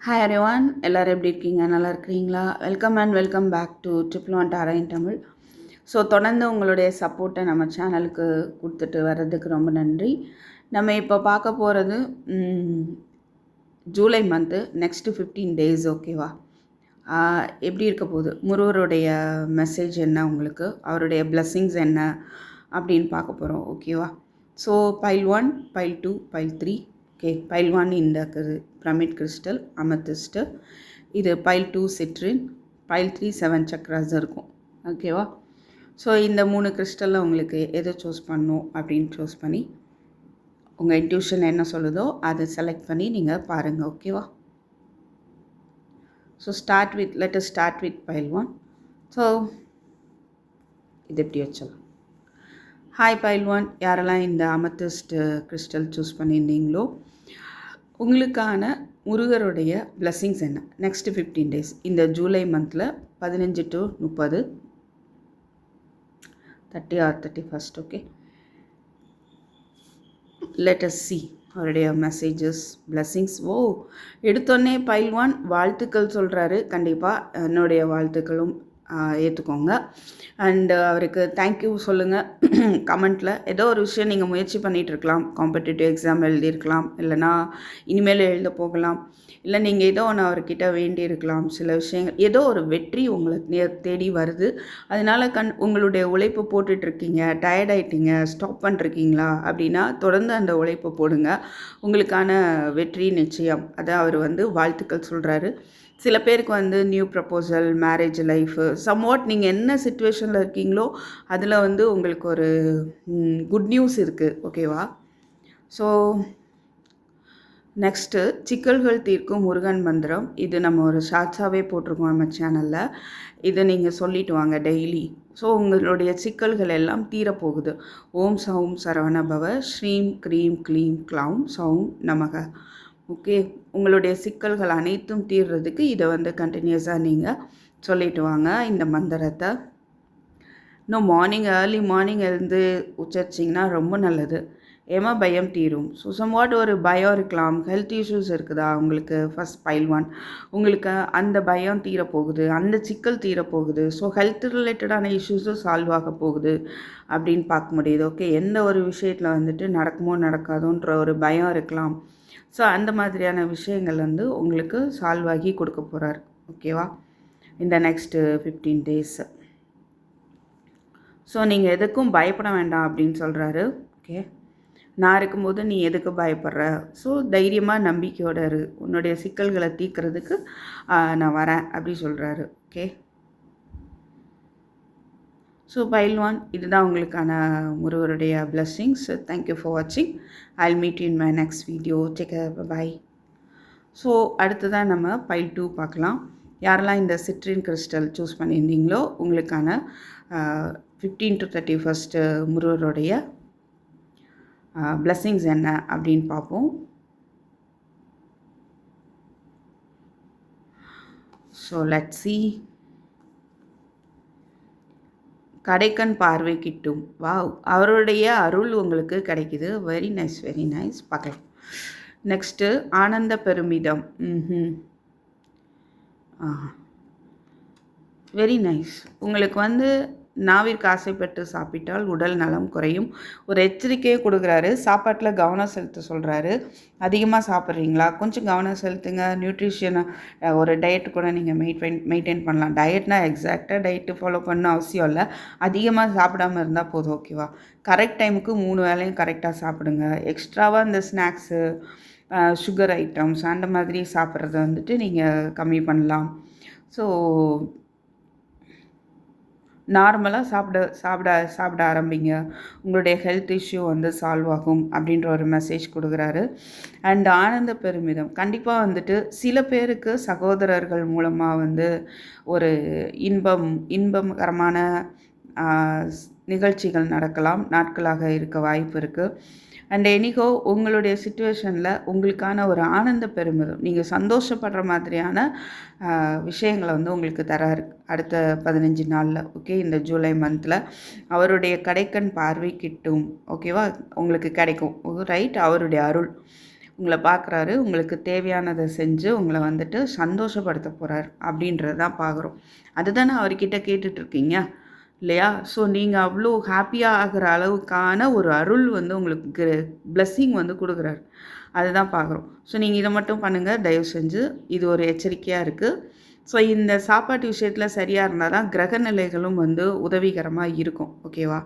Hi அரிவான் எல்லோரும் எப்படி இருக்கீங்க? நல்லா இருக்கிறீங்களா? Welcome and welcome back to triple one taurine Tamil so தொடர்ந்து உங்களுடைய சப்போர்ட்டை நம்ம சேனலுக்கு கொடுத்துட்டு வர்றதுக்கு ரொம்ப நன்றி. நம்ம இப்போ பார்க்க போகிறது July month next fifteen days ஓகேவா எப்படி இருக்க போகுது? முருகருடைய மெசேஜ் என்ன உங்களுக்கு? அவருடைய blessings என்ன? அப்படின்னு பார்க்க போகிறோம் ஓகேவா so pile one pile two pile three okay pile one இந்த பிரமிட் கிறிஸ்டல் அமத்திஸ்ட்டு இது pile two citrine pile three seven chakras இருக்கும். ஓகேவா ஸோ இந்த மூணு கிறிஸ்டலில் உங்களுக்கு எதை சூஸ் பண்ணும் அப்படின்னு சூஸ் பண்ணி உங்கள் இன்ட்யூஷன் என்ன சொல்லுதோ அதை செலக்ட் பண்ணி நீங்கள் பாருங்கள் ஓகேவா so start with let start with pile one so இது எப்படி வச்சலாம்? ஹாய் பைல் ஒன் யாரெல்லாம் இந்த அமத்திஸ்ட் கிறிஸ்டல் சூஸ் பண்ணியிருந்தீங்களோ உங்களுக்கான முருகருடைய பிளஸ்ஸிங்ஸ் என்ன? நெக்ஸ்ட் ஃபிஃப்டீன் டேஸ் இந்த ஜூலை மந்தில் பதினஞ்சு டு முப்பது. Thirty or thirty first okay let's see அவருடைய மெசேஜஸ் பிளஸ்ஸிங்ஸ் ஓ எடுத்தோடனே பைல் ஒன் வாழ்த்துக்கள் சொல்கிறாரு கண்டிப்பாக என்னுடைய வாழ்த்துக்களும் ஏற்றுக்கோங்க அண்டு அவருக்கு தேங்க்யூ சொல்லுங்கள் கமெண்ட்டில் ஏதோ ஒரு விஷயம் நீங்கள் முயற்சி பண்ணிகிட்ருக்கலாம் காம்படிட்டிவ் எக்ஸாம் எழுதியிருக்கலாம். இல்லைனா இனிமேல் எழுத போகலாம். இல்லை நீங்கள் ஏதோ ஒன்று அவர்கிட்ட வேண்டி இருக்கலாம் சில விஷயங்கள் ஏதோ ஒரு வெற்றி உங்களை தேடி வருது. அதனால கண் உங்களுடைய உழைப்பு போட்டுட்ருக்கீங்க டயர்ட் ஆயிட்டீங்க. ஸ்டாப் பண்ணிருக்கீங்களா அப்படின்னா தொடர்ந்து அந்த உழைப்பை போடுங்க. உங்களுக்கான வெற்றி நிச்சயம். அதை அவர் வந்து வாழ்த்துக்கள் சொல்கிறாரு சில பேருக்கு வந்து new proposal marriage life somewhat நீங்கள் என்ன சுச்சுவேஷனில் இருக்கீங்களோ அதில் வந்து உங்களுக்கு ஒரு குட் நியூஸ் இருக்குது ஓகேவா ஸோ நெக்ஸ்ட்டு சிக்கல்கள் தீர்க்கும் முருகன் மந்திரம். இது நம்ம ஒரு ஷார்ட்ஸாகவே போட்டிருக்கோம் நம்ம சேனலில் இதை நீங்கள் சொல்லிட்டு வாங்க டெய்லி ஸோ உங்களுடைய சிக்கல்கள் எல்லாம் தீரப்போகுது. ஓம் சௌம் சரவண பவ ஸ்ரீம் க்ரீம் க்ளீம் க்ளௌம் சௌம் நமக. ஓகே? உங்களுடைய சிக்கல்கள் அனைத்தும் தீர்றதுக்கு இதை வந்து கண்டினியூஸாக நீங்கள் சொல்லிட்டு வாங்க. இந்த மந்திரத்தை. இன்னும் மார்னிங் ஏர்லி மார்னிங் இருந்து உச்சரிச்சிங்கன்னா ரொம்ப நல்லது. ஏமா பயம் தீரும்? ஸோ சம்வாட் ஒரு பயம் இருக்கலாம். ஹெல்த் இஷ்யூஸ் இருக்குதா? உங்களுக்கு ஃபஸ்ட் பைல் ஒன் உங்களுக்கு அந்த பயம் தீரப்போகுது. அந்த சிக்கல் தீரப்போகுது. ஸோ ஹெல்த் ரிலேட்டடான இஷ்யூஸும் சால்வ் ஆக போகுது அப்படின்னு பார்க்க முடியுது. ஓகே எந்த ஒரு விஷயத்தில் வந்துட்டு நடக்குமோ நடக்காதோன்ற ஒரு பயம் இருக்கலாம். ஸோ அந்த மாதிரியான விஷயங்கள் வந்து உங்களுக்கு சால்வ் ஆகி கொடுக்க போகிறார் ஓகேவா இந்த நெக்ஸ்ட்டு ஃபிஃப்டீன் டேஸ் ஸோ நீங்கள் எதுக்கும் பயப்பட வேண்டாம் அப்படின்னு சொல்கிறாரு ஓகே நான் இருக்கும்போது நீ எதுக்கு பயப்படுற? ஸோ தைரியமாக நம்பிக்கையோட இரு. உன்னுடைய சிக்கல்களை தீர்க்கறதுக்கு நான் வரேன் அப்படி சொல்கிறாரு ஓகே ஸோ பைல் ஒன் இதுதான் உங்களுக்கான முருகருடைய பிளஸ்ஸிங்ஸ் தேங்க்யூ ஃபார் வாட்சிங் I meet in my next video take bye so அடுத்ததாக நம்ம பைல் டூ பார்க்கலாம். யாரெல்லாம் இந்த சிட்ரின் கிறிஸ்டல் சூஸ் பண்ணியிருந்தீங்களோ உங்களுக்கான ஃபிஃப்டீன் டு தேர்ட்டி ஃபஸ்ட்டு முருகருடைய பிளஸ்ஸிங்ஸ் என்ன அப்படின்னு பார்ப்போம். ஸோ லெட் சி கடைக்கண் பார்வை கிட்டும். வாவ். அவருடைய அருள் உங்களுக்கு கிடைக்குது. வெரி நைஸ் வெரி நைஸ் பார்க்கலாம் நெக்ஸ்ட்டு ஆனந்த பெருமிதம். ம் வெரி நைஸ் உங்களுக்கு வந்து நாவிற்கு ஆசைப்பட்டு சாப்பிட்டால் உடல் நலம் குறையும். ஒரு எச்சரிக்கையை கொடுக்குறாரு. சாப்பாட்டில் கவனம் செலுத்த சொல்கிறாரு அதிகமாக சாப்பிட்றீங்களா? கொஞ்சம் கவனம் செலுத்துங்க. நியூட்ரிஷனை ஒரு டயட் கூட நீங்கள் மெயின்டைன் மெயின்டைன் பண்ணலாம். டயட்னா எக்ஸாக்டாக டயட்டு ஃபாலோ பண்ண அவசியம் இல்லை. அதிகமாக சாப்பிடாம இருந்தால் போதும் ஓகேவா? கரெக்ட் டைமுக்கு மூணு வேளையும் கரெக்டாக சாப்பிடுங்க. எக்ஸ்ட்ராவாக இந்த ஸ்நாக்ஸு சுகர் ஐட்டம்ஸ் அந்த மாதிரி சாப்பிட்றத வந்துட்டு நீங்கள் கம்மி பண்ணலாம். ஸோ நார்மலாக சாப்பிட சாப்பிட சாப்பிட ஆரம்பிங்க. உங்களுடைய ஹெல்த் இஷ்யூ வந்து சால்வ் ஆகும் அப்படின்ற ஒரு மெசேஜ் கொடுக்குறாரு. அண்ட் ஆனந்த பெருமிதம். கண்டிப்பாக வந்துட்டு சில பேருக்கு சகோதரர்கள் மூலமாக வந்து ஒரு இன்பம் இன்பகரமான நிகழ்ச்சிகள் நடக்கலாம் நாட்களாக இருக்க வாய்ப்பு இருக்குது அண்ட் எனிகோ உங்களுடைய சுச்சுவேஷனில் உங்களுக்கான ஒரு ஆனந்த பெருமிதம். நீங்கள் சந்தோஷப்படுற மாதிரியான விஷயங்களை வந்து உங்களுக்கு தராரு அடுத்த பதினஞ்சு நாளில் ஓகே இந்த ஜூலை மந்தில் அவருடைய கடைக்கண் பார்வை கிட்டும் ஓகேவா உங்களுக்கு கிடைக்கும். ரைட் அவருடைய அருள். உங்களை பார்க்குறாரு உங்களுக்கு தேவையானதை செஞ்சு உங்களை வந்துட்டு சந்தோஷப்படுத்த போகிறார் அப்படின்றது தான் பார்க்குறோம். அதுதானே அவர்கிட்ட கேட்டுட்ருக்கீங்க இல்லையா? ஸோ நீங்கள் அவ்வளோ ஹாப்பியாக ஆகிற அளவுக்கான ஒரு அருள் வந்து உங்களுக்கு பிளஸ்ஸிங் வந்து கொடுக்குறாரு. அதுதான் பார்க்குறோம். ஸோ நீங்கள் இதை மட்டும் பண்ணுங்கள் தயவு செஞ்சு இது ஒரு எச்சரிக்கையாக இருக்குது ஸோ இந்த சாப்பாட்டு விஷயத்தில் சரியாக இருந்தால் தான் கிரக நிலைகளும் வந்து உதவிகரமாக இருக்கும். ஓகேவா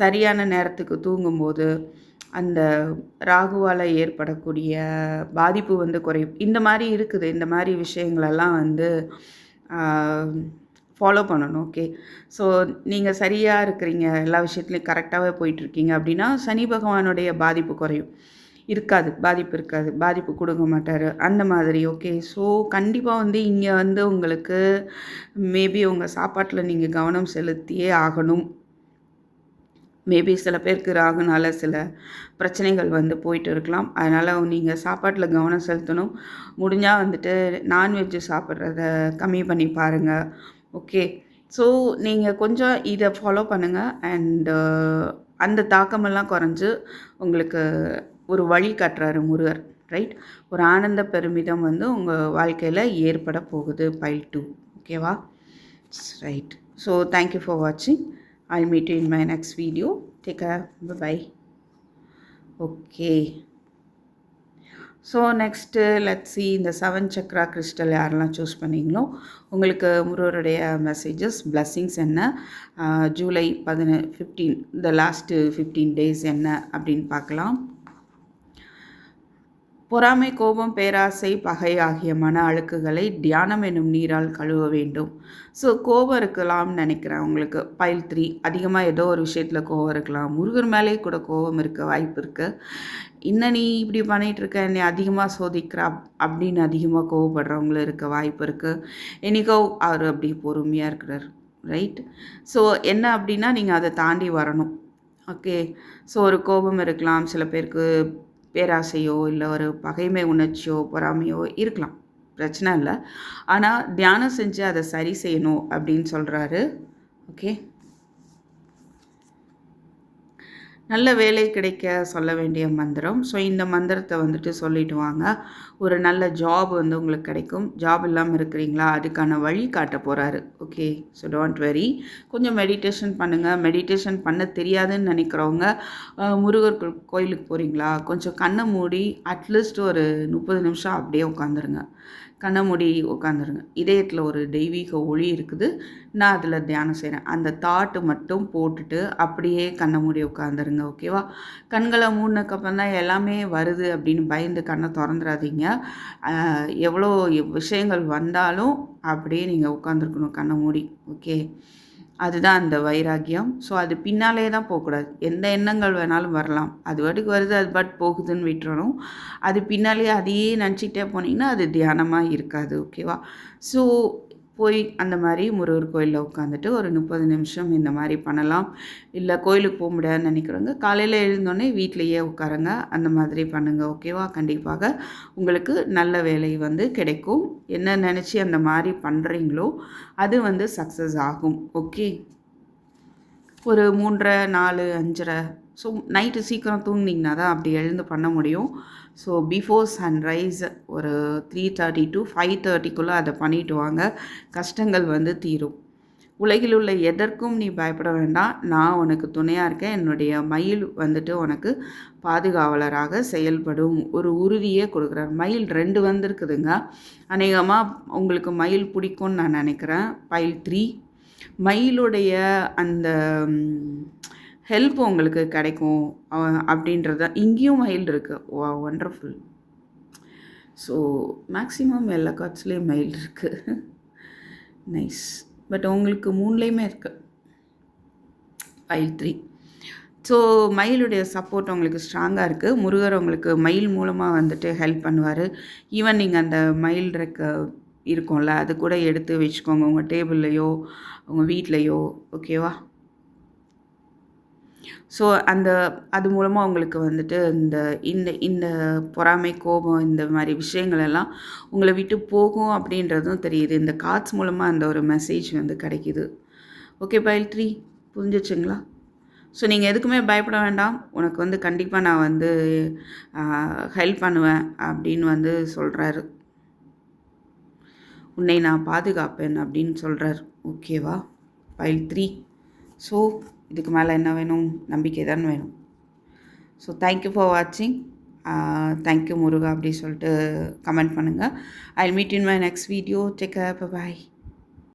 சரியான நேரத்துக்கு தூங்கும்போது அந்த ராகுவால் ஏற்படக்கூடிய பாதிப்பு வந்து குறையும். இந்த மாதிரி இருக்குது. இந்த மாதிரி விஷயங்களெல்லாம் வந்து ஃபாலோ பண்ணணும். ஓகே ஸோ நீங்கள் சரியாக இருக்கிறீங்க எல்லா விஷயத்துலையும் கரெக்டாகவே போயிட்டுருக்கீங்க அப்படின்னா சனி பகவானுடைய பாதிப்பு குறையும். இருக்காது பாதிப்பு இருக்காது. பாதிப்பு கொடுக்க மாட்டார். அந்த மாதிரி ஓகே ஸோ கண்டிப்பாக வந்து இங்கே வந்து உங்களுக்கு மேபி உங்கள் சாப்பாட்டில் நீங்கள் கவனம் செலுத்தியே ஆகணும். மேபி சில பேருக்கு ராகுனால சில பிரச்சனைகள் வந்து போயிட்டு இருக்கலாம். அதனால் நீங்கள் சாப்பாட்டில் கவனம் செலுத்தணும். முடிஞ்சால் வந்துட்டு நான்வெஜ்ஜு சாப்பிட்றத கம்மி பண்ணி பாருங்கள் ஓகே ஸோ நீங்கள் கொஞ்சம் இதை ஃபாலோ பண்ணுங்கள் அண்டு uh, அந்த தாக்கமெல்லாம் குறைஞ்சு உங்களுக்கு ஒரு வழி காட்டுறாரு முருகர். ரைட் ஒரு ஆனந்த பெருமிதம் வந்து உங்கள் வாழ்க்கையில் ஏற்பட போகுது பைல் டூ ஓகேவா right so thank you for வாட்சிங் I meet in my next video take uh bye okay so next let see இந்த செவன் சக்ரா கிறிஸ்டல் யாரெல்லாம் சூஸ் பண்ணீங்களோ உங்களுக்கு முருகருடைய மெசேஜஸ் பிளஸ்ஸிங்ஸ் என்ன? ஜூலை பதின ஃபிஃப்டீன் இந்த லாஸ்ட்டு ஃபிஃப்டீன் டேஸ் என்ன அப்படின்னு பார்க்கலாம். பொறாமை கோபம் பேராசை பகை ஆகிய மன அழுக்குகளை தியானம் என்னும் நீரால் கழுவ வேண்டும். ஸோ கோபம் இருக்கலாம்னு நினைக்கிறேன் உங்களுக்கு. பைல் த்ரீ அதிகமாக ஏதோ ஒரு விஷயத்தில் கோபம் இருக்கலாம். முருகர் மேலே கூட கோபம் இருக்க வாய்ப்பு இருக்குது இன்னும் நீ இப்படி பண்ணிகிட்ருக்க? என்னை அதிகமாக சோதிக்கிறா அப்படின்னு அதிகமாக கோவப்படுறவங்களும் இருக்க வாய்ப்பு இருக்குது என்னைக்கோ அவர் அப்படி பொறுமையாக இருக்கிறார். ரைட் ஸோ என்ன அப்படின்னா நீங்கள் அதை தாண்டி வரணும். ஓகே ஸோ ஒரு கோபம் இருக்கலாம். சில பேருக்கு பேராசையோ இல்லை ஒரு பகைமை உணர்ச்சியோ பொறாமையோ இருக்கலாம். பிரச்சனை இல்லை. ஆனால் தியானம் செஞ்சு அதை சரி செய்யணும் அப்படின்னு சொல்கிறாரு ஓகே? நல்ல வேலை கிடைக்க சொல்ல வேண்டிய மந்திரம். ஸோ இந்த மந்திரத்தை வந்துட்டு சொல்லிட்டு வாங்க. ஒரு நல்ல ஜாப் வந்து உங்களுக்கு கிடைக்கும். ஜாப் இல்லாமல் இருக்கிறீங்களா? அதுக்கான வழி காட்ட போகிறாரு ஓகே ஸோ டோன்ட் வெரி கொஞ்சம் மெடிடேஷன் பண்ணுங்கள் மெடிடேஷன் பண்ண தெரியாதுன்னு நினைக்கிறவங்க முருகர் கோயிலுக்கு போகிறீங்களா கொஞ்சம் கண்ணை மூடி அட்லீஸ்ட் ஒரு முப்பது நிமிஷம் அப்படியே உட்காந்துருங்க. கண்ணை மூடி உட்காந்துருங்க. இதயத்தில் ஒரு தெய்வீக ஒளி இருக்குது. நான் அதில் தியானம் செய்கிறேன் அந்த தாட்டு மட்டும் போட்டுட்டு அப்படியே கண்ணை மூடி உட்காந்துருங்க. ஓகேவா கண்களை மூடினக்கப்புறம் தான் எல்லாமே வருது அப்படின்னு பயந்து கண்ணை திறந்துடாதீங்க எவ்வளோ விஷயங்கள் வந்தாலும் அப்படியே நீங்கள் உட்காந்துருக்கணும் கண்ணை மூடி ஓகே அதுதான் அந்த வைராக்கியம். ஸோ அது பின்னாலே தான் போகக்கூடாது. எந்த எண்ணங்கள் வேணாலும் வரலாம். அது பாட்டுக்கு வருது அது பட் போகுதுன்னு விட்டுறணும். அது பின்னாலே அதையே நினச்சிக்கிட்டே போனீங்கன்னா அது தியானமாக இருக்காது ஓகேவா ஸோ போய் அந்த மாதிரி முருகர் கோயிலில் உட்காந்துட்டு ஒரு முப்பது நிமிஷம் இந்த மாதிரி பண்ணலாம். இல்லை கோயிலுக்கு போக முடியாதுன்னு நினைக்கிறவங்க காலையில் எழுந்தோடனே வீட்லேயே உட்காருங்க. அந்த மாதிரி பண்ணுங்கள் ஓகேவா கண்டிப்பாக உங்களுக்கு நல்ல வேலை வந்து கிடைக்கும். என்ன நினச்சி அந்த மாதிரி பண்ணுறீங்களோ அது வந்து சக்ஸஸ் ஆகும். ஓகே ஒரு மூன்றரை நாலு அஞ்சரை. ஸோ நைட்டு சீக்கிரம் தூங்கினீங்கன்னா தான் அப்படி எழுந்து பண்ண முடியும். ஸோ பிஃபோர் சன்ரைஸ் ஒரு த்ரீ தேர்ட்டி டு ஃபைவ் தேர்ட்டிக்குள்ளே அதை பண்ணிட்டு வாங்க. கஷ்டங்கள் வந்து தீரும். உலகில் உள்ள எதற்கும் நீ பயப்பட வேண்டாம். நான் உனக்கு துணையாக இருக்கேன். என்னுடைய மயில் வந்துட்டு உனக்கு பாதுகாவலராக செயல்படும் ஒரு உறுதியே கொடுக்குறார். மயில் ரெண்டு வந்திருக்குதுங்க. அநேகமாக உங்களுக்கு மயில் பிடிக்கும்னு நான் நினைக்கிறேன். பைல் த்ரீ மயிலுடைய அந்த ஹெல்ப் உங்களுக்கு கிடைக்கும் அப்படின்றத இங்கேயும் மயில் இருக்குது வா ஒண்டர்ஃபுல் ஸோ மேக்ஸிமம் எல்லா கார்ட்ஸ்லேயும் மயில் இருக்குது நைஸ் பட் உங்களுக்கு மூணுலேயுமே இருக்குது ஃபைல் த்ரீ ஸோ மயிலுடைய சப்போர்ட் உங்களுக்கு ஸ்ட்ராங்காக இருக்குது முருகர் உங்களுக்கு மயில் மூலமாக வந்துட்டு ஹெல்ப் பண்ணுவார். ஈவன் நீங்கள் அந்த மயில் இருக்க இருக்கும்ல. அது கூட எடுத்து வச்சுக்கோங்க. உங்கள் டேபிள்லையோ உங்கள் வீட்லேயோ. ஓகேவா ஸோ அந்த அது மூலமாக உங்களுக்கு வந்துட்டு இந்த இந்த இந்த பொறாமை கோபம் இந்த மாதிரி விஷயங்கள் எல்லாம் உங்களை விட்டு போகும் அப்படின்றதும் தெரியுது. இந்த கார்ட்ஸ் மூலமாக அந்த ஒரு மெசேஜ் வந்து கிடைக்கிது. ஓகே பைல் த்ரீ புரிஞ்சிச்சுங்களா ஸோ நீங்கள் எதுக்குமே பயப்பட வேண்டாம். உனக்கு வந்து கண்டிப்பாக நான் வந்து ஹெல்ப் பண்ணுவேன் அப்படின்னு வந்து சொல்கிறாரு உன்னை நான் பாதுகாப்பேன் அப்படின்னு சொல்கிறார் ஓகேவா ஃபைல் த்ரீ ஸோ இதுக்கு மேலே என்ன வேணும்? நம்பிக்கை தான் வேணும். ஸோ தேங்க்யூ ஃபார் வாட்சிங் தேங்க்யூ முருகா அப்படி சொல்லிட்டு கமெண்ட் பண்ணுங்கள் I meet in my next video take bye